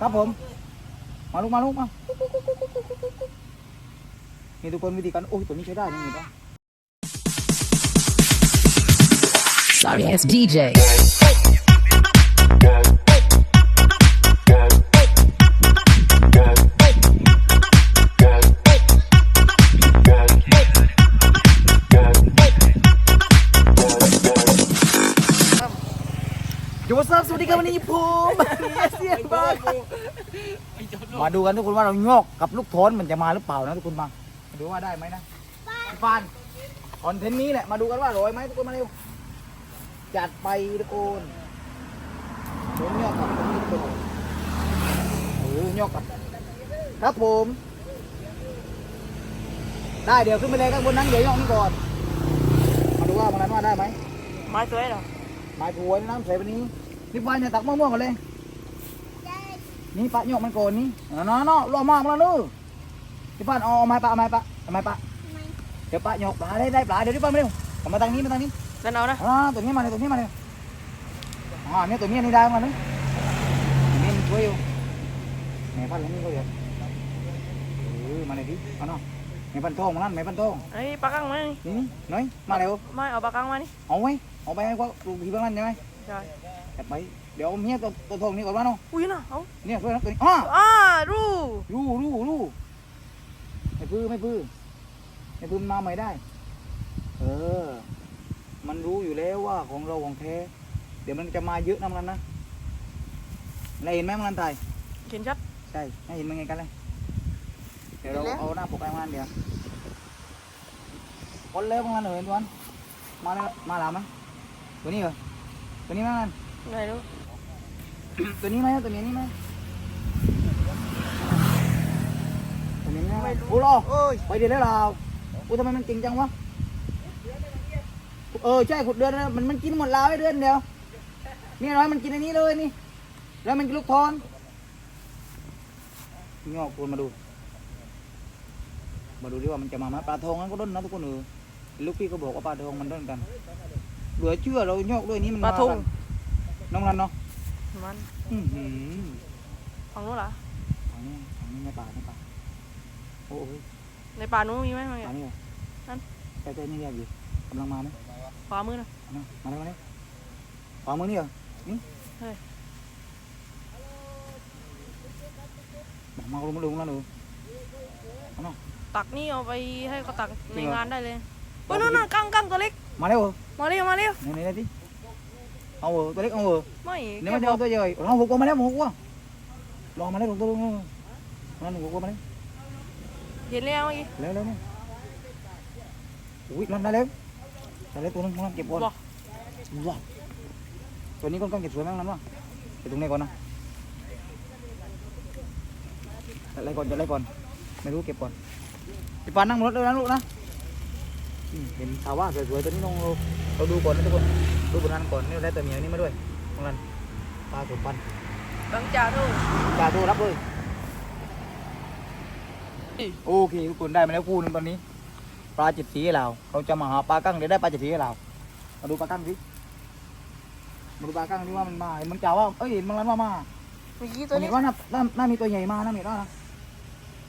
ครับผม มาลูกมาลูกมานี่ทุกคนวิธีการโอ้ยตัวนี้ใช้ได้นี่นะ Sorry it's DJ. สสวัสดีครับวันนี้ผมเสียงบ้ามาดูกันทุกคนว่าเราโยกกับลูกโทนมันจะมาหรือเปล่านะทุกคนมามาดูว่าได้ไหมนะพี่ฟานคอนเทนต์นี้แหละมาดูกันว่าร้อยไหมทุกคนมาเร็วจัดไปทุกคนโดนโยกกับลูกโทนเออโยกกับครับผมได้เดี๋ยวขึ้นไปเลยข้างบนนั้นเดี๋ยวโยกนี่ก่อน มาดูว่ามันนั้นว่าได้ไหมไม้สวยเหรอไม้ผัวนี่น้ำใส่ไปนี้ นี่ปลาเนี่ยตักมะม่วงกันเลย นี่ปลาโยกมันโกนนี่เนาะเนาะเนาะรอมากมาแล้วลูกที่ป้านเอาเอาไม้ปลาเอาไม้ปลาเอาไม้ปลาเดี๋ยวปลาโยกปลาได้ได้ปลาเดี๋ยวที่ป้านมาเร็วเอามาทางนี้มาทางนี้นั่นเอานะอ่าตัวนี้มาเลยตัวนี้มาเลยอ่าเนี่ยตัวนี้นี่ได้มาเลยตัวนี้มันช่วยอยู่แม่พันธุ์นี่ก็เดี๋ยวเออมาเลยดิเอาเนาะแม่พันธุ์ทองมานั่นแม่พันธุ์ทองไอ้ปลากังมานี่นี่น้อยมาเร็วไม่เอาปลากังมานี่เอาไว้เอาไปให้พวกลูกพี่บ้างนั่นใช่ไหมใช่ จัดไปเดี๋ยวเอาเมียตัวตัวทองนี่ก่อนว่าเนาะอุ้ยน่ะเอาเนี่ยช่วยนะตัวนี้อ้าอ่ารู้รู้รู้รู้ไม่พื้อไม่พื้อไม่พื้อมันมาใหม่ได้ เออ มันรู้อยู่แล้วว่าของเราของแท้ เดี๋ยวมันจะมาเยอะนะมันนะนายเห็นไหมมันไทยเขียนชัดใช่นายเห็นมันไงกันเลยเดี๋ยวเราเห็นแล้วเอาหน้าปกไปมันเดี๋ยวคนเล็บมันเหรอเห็นตัวนั้นมาแล้วมาแล้วไหมตัวนี้เหรอตัวนี้ไหมมัน ไหนรู้ตัวนี้ไหมตัวนี้นี่ไหมตัวนี้ไหมโอ้โหโอ้ยไปเดือนแล้วเราอุ้ยทำไมมันเก่งจังวะเออใช่ขุดเดือนแล้วมันมันกินหมดลาวไอ้เดือนเดียวนี่ร้อยมันกินอันนี้เลยนี่ แล้วมันกินลูกทอนงอกคนมาดู มาดูดิว่ามันจะมาไหมปลาทองนั้นก็ด้นนะทุกคนเออลูกพี่ก็บอกว่าปลาทองมันด้นกันเหลือเชื่อเราโยกด้วยนี่มันปลามาทุงกั นน้องรันเนาะมันอื้อหือฝั่งนู้นเหรอทางนี้ทางนี้ไม่ป่าไม่ป่าโอ้โหในป่านู้นมีไหมมั้งป่าเนี่ยนี่เหรอนั่นใช่ใช่นี่เรียกอยู่กำลังมาไหมขวามือนะเอามามาเลยมาเลยขวามือนี่เหรอนี่เฮ้ยบอกมาลงมาลงแล้วหนูตักนี่เอาไปให้เขาตักจริในงเหรอ งานได้เลยโอ้ยนู่นน่ะกังกังตัวเล็กมาเร็วเหรอมาเร็วมาเร็วไหนไหนไหนดิ เอาเหรอตัวเล็กเอาเหรอไม่เนี่ยแกไม่ได้บอเอากตัวใหญ่เอาหกกว่ามาแล้วหกกว่าลองมาแล้วลงตัวลงลงนั่นหกกว่ามาแล้วเห็นแล้วเมื่อกี้เร็วเร็วเนี่ยอุ้ยนั่นได้แล้วได้แล้วตัวนึงมันเก็บก่อนบอกว้าวตัวนี้ก้อนๆเก็บสวยมากนั้นวะไปตรงนี้ก่อนนะอะไรก่อนจะอะไรก่อน ไม่รู้เก็บก่อนพี่ปานนั่งรถเลยนะลูกนะอืมเห็นชาวว่าสวยๆตัวนี้ลองเรา เราดูก่อนนะทุกคน ดูบนนั้นก่อนนี่ได้แต่เมียนี่มาด้วยตรงนั้นปลาสมปันกังจ่าดูจ่าดูรับเลยโอเคทุกคนได้มาแล้วคู่หนึงตอนนี้ ปลาจิตสีให้เราเราจะมาหาปลากั้งเดี๋ยวได้ปลาจิตสีให้เรามาดูปลากั้งสิมาดูปลากั้งนี่ว่ามันมาเห็นมันจ่าว่าเอ้ยเห็นมันนั้นว่ามาเมื่อกี้ตัวเห็นี้นว่าน่าน่าน่ามีตัวใหญ่มานะเห็นว่านะ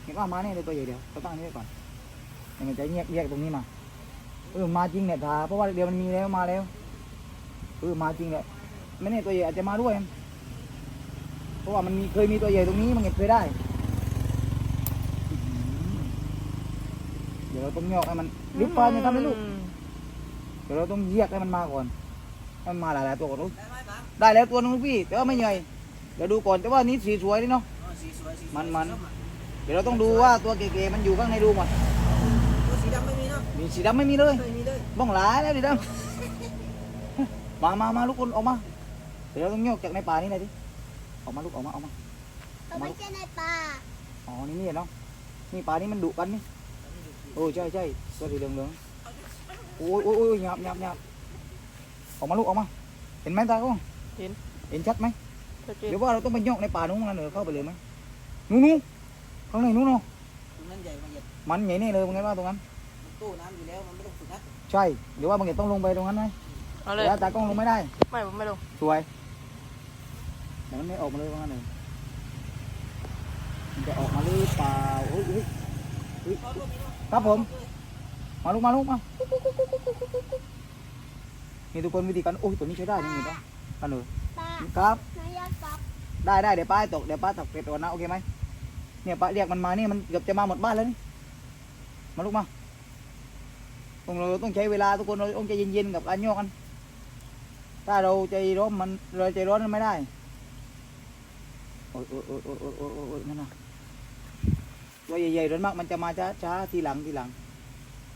เห็นว่ามาเนี่ยเลยตัวใหญ่เดียวเราตั้งอันนี้ไว้ก่อนเดี๋ยวมันจะแยกแยกตรงนี้มา เออมาจริงเนี่ยทาเพราะว่าเดี๋ยวมันมีแล้วมาแล้วเออมาจริงแหละไม่แน่ตัวใหญ่อาจจะมาด้วย เพราะว่ามันมีเคยมีตัวใหญ่ตรงนี้มันเก็บเคยได้ เดี๋ยวเราต้องยอกให้มันลิบปลาเนี่ยทำให้ลูกเดี๋ยวเราต้องเยียกให้มันมาก่อนให้มันมาหลายๆตัวก่อนลูกได้แล้วตัวนึงพี่แต่ว่าไม่ใหญ่เดี๋ยวดูก่อนแต่ว่านี้สีสวยดิเนาะมันมันเดี๋ยวเราต้องดูว่าตัวเก๋ๆมันอยู่ข้างในรูหมด มีเนาะมีสีดำไม่มีเลยไม่มีเลยบ้องหลายแล้วดิดำ มามามาลูกคนออกมา เดี๋ยวเราต้องโยกจากในป่านี้เลยดิ ออกมาลูกออกมาออกมาเราไม่ใช่ในป่าอ๋อ นี่นี่เนาะนี่ป่านี้มันดุกันนี่ โอ้ใช่ใช่ตัวสีเหลืองเหลืองโอ้ยโอ้ยโอ้ยหยาบหยาบหยาบออกมาลูกออกมา เห็นไหมตาก็เห็น เห็นชัดไหมชัดเจนเดี๋ยวว่าเราต้องไปโยกในป่านู้นกันเหรอเข้าไปเลยไหมนู้นนู้นข้างในนู้นเนาะตรงนั้นใหญ่มาเหยียดมันใหญ่นี่เลยเป็นไงว่าตรงนั้นมัน ตู้น้ำอยู่แล้วมันไม่ต้องฝึกนะใช่เดี๋ยวว่าบางเห็นต้องลงไปตรงนั้นไหมเอาเลยเดี๋ยวตากล้องลงไม่ได้ไม่ผมไม่ลง สวยแต่มันไม่ออกมาเลยว่างั้นเลยมันจะออกมาหรือเปล่าเฮ้ยเฮ้ยเฮ้ยครับผม มาลูกมาลูกมานี่ทุกคนวิธีการโอ้ยตัวนี้ใช้ได้นี่เห็นปะกันเลยป้าครับหนูอยากกลับได้ได้เดี๋ยวป้าให้ตกเดี๋ยวป้าตกเป็ดก่อนนะโอเคไหมเนี่ยป้าเรียกมันมานี่มันเกือบจะมาหมดบ้านแล้วนี่มาลูกมา ต้องเราต้องใช้เวลาทุกคนเราต้องใจเย็นๆกับการโยกันถ้าเราใจร้อนมันเราใจร้อนมันไม่ได้โอ้ยโอ้ยโอ้ยโอ้ยโอ้ยโอ้ยนั่นนะตัวใหญ่ๆร้อนมากมันจะมาช้าๆทีหลังทีหลัง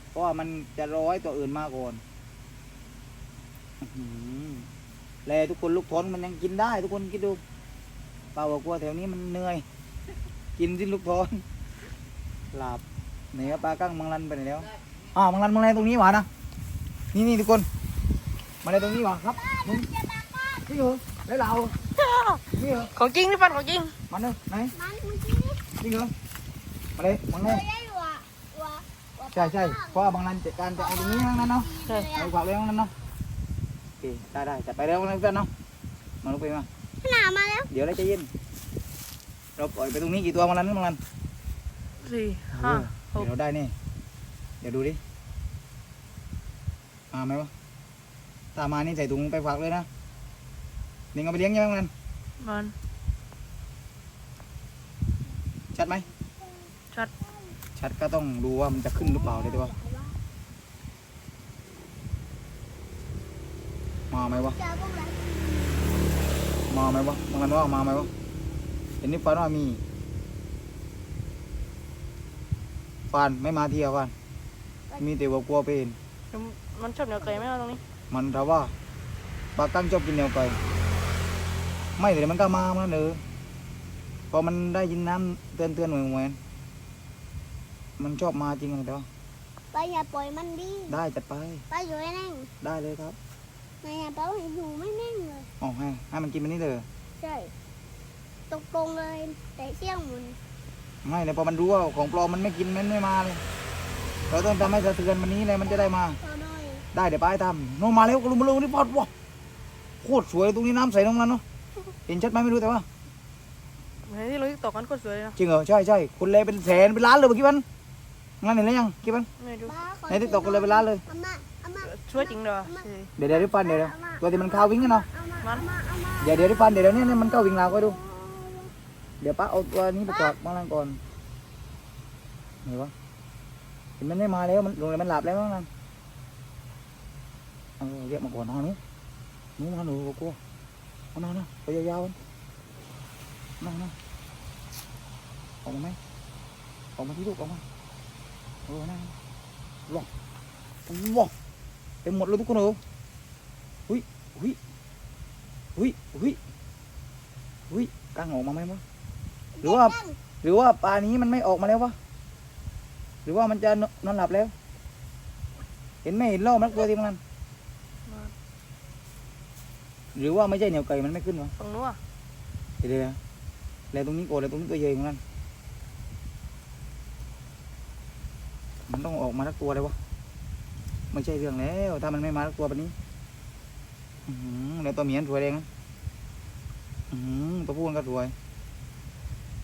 เพราะว่ามันจะร้อยตัวอื่นมาก่อนแลทุกคนลูกทอนมันยังกินได้ ทุกคนคิดดูเปล่าบอกวแถวนี้มันเหนื่อย กินสิ้ลูกทอนหลับเหนือปลากั้งมังลันไปไหนแล้ว อ้าวมังลันมังลันตรงนี้หวานนะ นี่นี่ทุกคน มาเลยตรงนี้หวานครับมึงนี่เหรอแล้วเรานี่เหรอของจริงพี่ปันของจริงมาเนอะไหนมันเมื่อกี้นี่นี่เหรอมาเลยมังเคลันยได้หวะหวะหวะใช่ใช่เพราะว่ามังลันจัดการจะเอาตรงนี้ทั้งนั้นเนาะใช่เอาฝากเลยทั้งนั้นเนาะโอเคได้ได้จัดไปแล้วนะเพื่อนเนาะมาลูกไปมาหนามาแล้วเดี๋ยวเราจะเย็นเราปล่อยไปตรงนี้กี่ตัวมังลันมังลันสี่ห้าหกเดี๋ยวเราได้นี่ เดี๋ยวดูดิ มาไหมวะถ้ามานี่ใส่ถุงไปฝากเลยนะนี่เอาไปเลี้ยงยังไงมันมันชัดไหมชัด ชัดก็ต้องดูว่ามันจะขึ้นหรือเปล่าเลยตัวมาไหมวะเจอพวกอะไรมาไหมวะมันว่ามาไหมวะ เห็นนี่ฟันว่ามีฟันไม่มาเที่ยวฟัน มีแต่ว่ากลัวเป็นมันชอบเหนียวไก่ไหมเอาตรงนี้มันถามว่าปลากั้งชอบกินแนวไก่ไม่แต่มันก็มามันเออพอมันได้ยินน้ำเตือนเตือนๆเหมือนเหมือนมันชอบมาจริงเลยเด้อไปอย่าปล่อยมันดิได้จัดไปไปอยู่ให้แน่งได้เลยครับนายอย่าเป้าให้อยู่ไม่แน่งเลยอ๋อให้ให้มันกินมันนี่เลยใช่ตกลงเลยแต่เสี่ยงหมุนไม่เลยพอมันรู้ว่าของปลอมมันไม่กินมันไม่มาเลย เราต้องทำให้สะเทือนวันนี้เลยมันจะได้มาเท่าน้อยได้เดี๋ยวไปทำโนมาแล้วก็ลุมมาลุมนี่ปอดว้าโคตรสวยตรงนี้น้ำใสตรงนั้นเนาะเห็นชัดไหมไม่รู้แต่ว่าเห็นที่เราตอกกันก็สวยนะจริงเหรอใช่ใช่คนเลยเป็นแสนเป็นล้านเลยเมื่อกี้มันงั้นเห็นแล้วยังกี่มันไม่ดูป้าขอในติ๊กต็อกคนเลยเป็นล้านเลยอามาอามาสวยจริงเด้อใช่เดี๋ยวเดี๋ยวได้ฟันเดี๋ยวเดี๋ยวตัวที่มันเข้าวิ่งกันเนาะเอามาเอามาเอามาเดี๋ยวเดี๋ยวได้ฟันเดี๋ยวเดี๋ยวนี้มันเข้าวิ่งเราก็ดู เดี๋ยวป้าเอาตัวนี้ไปกอดมาลังก่อนเห็นปะเห็นมันไม่มาแล้วมันลงเลยมันหลับแล้วมั้งนั่นเออเรียกมาก่อนนอนนู้นู้มาหนูกลัวเอานอนนะไปยาวๆนอนนะออกมาไหมออกมาที่ลูกออกมาเออนั่งว้าวว้าเต็มหมดเลยทุกคนเลยหุยหุยหุยหุยหุยกางออกมาไหมวะหรือว่า หรือว่าปลานี้มันไม่ออกมาแล้ววะ รือว่ามันจะนนอนหลับแล้ว เห็นไหมเห็นล่อมันตัวที่มันหรือว่าไม่ใช่เหนียวไก่มันไม่ขึ้นวะตรงนู้นอะเดี๋ยวเดี๋ยวแล้วตรงนี้โกรธแล้วตรงนี้ตัวใหญ่ของมันมันต้องออกมาทักตัวเลยวะไม่ใช่เรื่องแล้ว ถ้ามันไม่มาทักตัวแบบนี้อือหือแล้วตัวเมียนสวยแดงนะอือหือตัวผู้มันก็สวย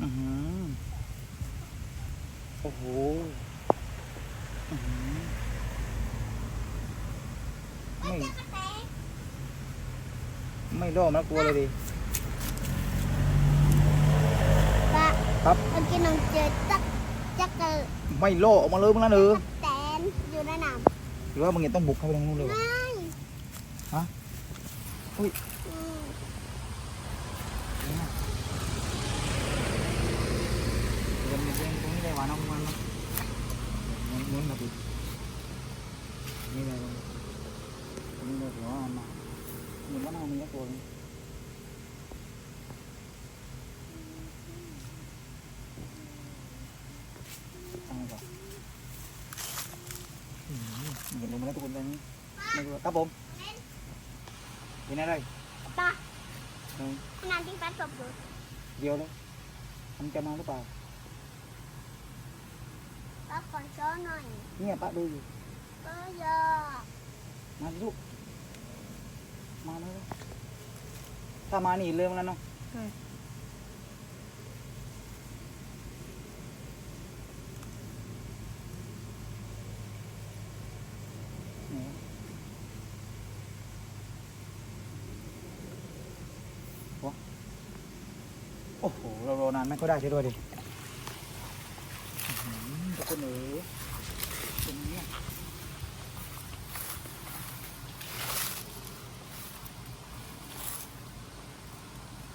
อือหือโอ้โหอื้อหือ ไม่ ไม่ล่อมันกลัวเลยดิป้าครับเมื่อกี้น้องเจอจักจักเกอร์ไม่ล่อออกมาเลยมึงนั่นเออแตนอยู่ในน้หรือว่ามึงยังต้องบุกเข้าไปตรงนู้นเลยวะำไม่ฮะอุ้ย không là được như là cũng được rõ mà. Mình bắt đầu mình đã cuồng tăng rồi. Mình đừng có tụi mình mình cắp bông đi này đây. Ba. Ừ. anh ăn đi bán cặp rồi điều đấy anh cho nó lúc vào. อช้อนหน่อยเนี่ยป้าดูอยู่ป้ายากมาลูกมาแล้วถ้ามานีเริ่มแล้วเนาะโอ้โหเรารอนานไม่ก็ได้ใช่ด้วยดิ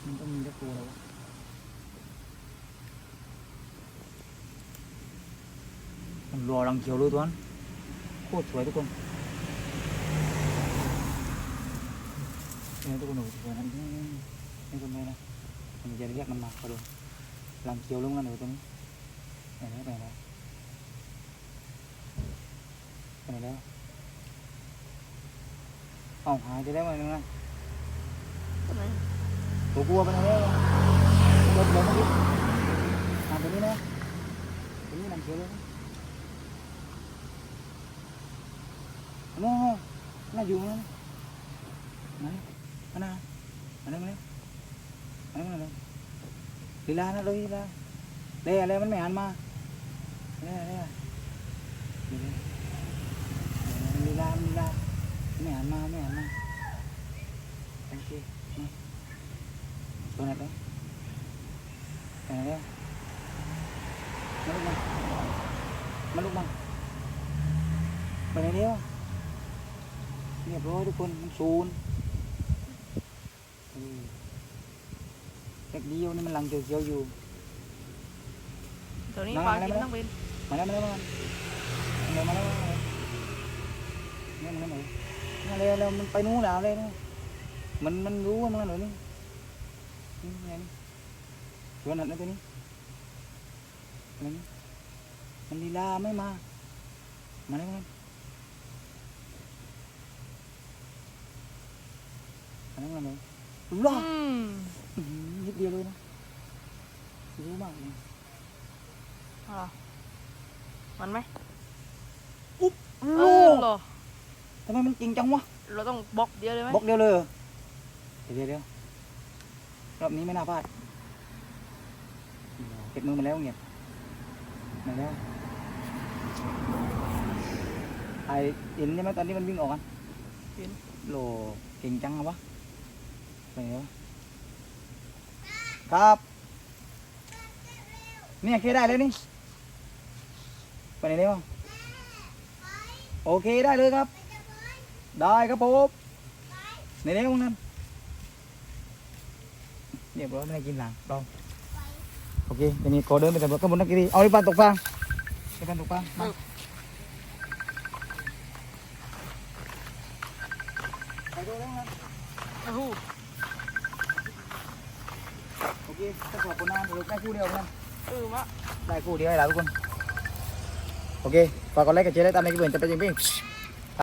มันต้องมีตะปูแล้ววะมันรอรังเขียวรู้ตัวนั้นโคตรสวยทุกคนเนี่ยทุกคนดูสวยนะนี่นี่คนเลยนะมันจะเรียกมันมาก็ดูลังเคียวลงกันอยู่ตรงนี้ไปไหนไปไหนไปไหนแหนเดียวเรียบร้อยทุกคนมันศูนย์เออเล็กเดียวนี่มันลังเขียวๆอยู่เดี๋ยวนี้มาปลาอะไรกินมาทั้งเป็นมาแล้วมาแล้วมาแล้วมาแล้วมาแล้วนี่มันมาแล้วแล้วมันไปนู้นแล้วเลยนะมันมันรู้ว่ามันหนูนี่ นี่ไงนี่ตัวนั้นนะตัวนี้อะไรนี่มันลีลาไม่มา มาแล้วมาแล้วมาแล้วมาแล้วรอดอืมอื้อหือนิดเดียวเลยนะรู้มากเลยเอาล่ะมันไหมอุ๊บเอลูอกเหรอทำไมมันจริงจังวะ เราต้องบล็อกเดียวเลยไหมบล็อกเดียวเลยเหรอเดี๋ยวเดี๋ยวเดี๋ยว รอบนี้ไม่น่าพลาดเก็บมือมาแล้วเงียบมาแล้วไอเห็นใช่ไหมตอนนี้มันวิ่งออกกันเห็นโหลเก่งจังอะวะไปไหนวะครับ เนี่ยเคได้เลยนี่ไปไหนเร็วโอเคได้เลยครับ ได้ครับผมในเร็วนั่น เรียบร้อยไม่ได้กินหลังลองโอเคทีนี้ขอเดินไปสำรวจข้างบนนักกีฬาเอาดิปันตกฟางดิปันตกฟางมาไปดูแล้วนะโอ้โหโอเคถ้าขอบคุณนะสรุปได้คู่เดียวนะเออมะได้คู่เดียวให้หลายทุกคนโอเคฝากกดไลค์กดแชร์ได้ตามในคลิปอื่นจะเป็นยังไง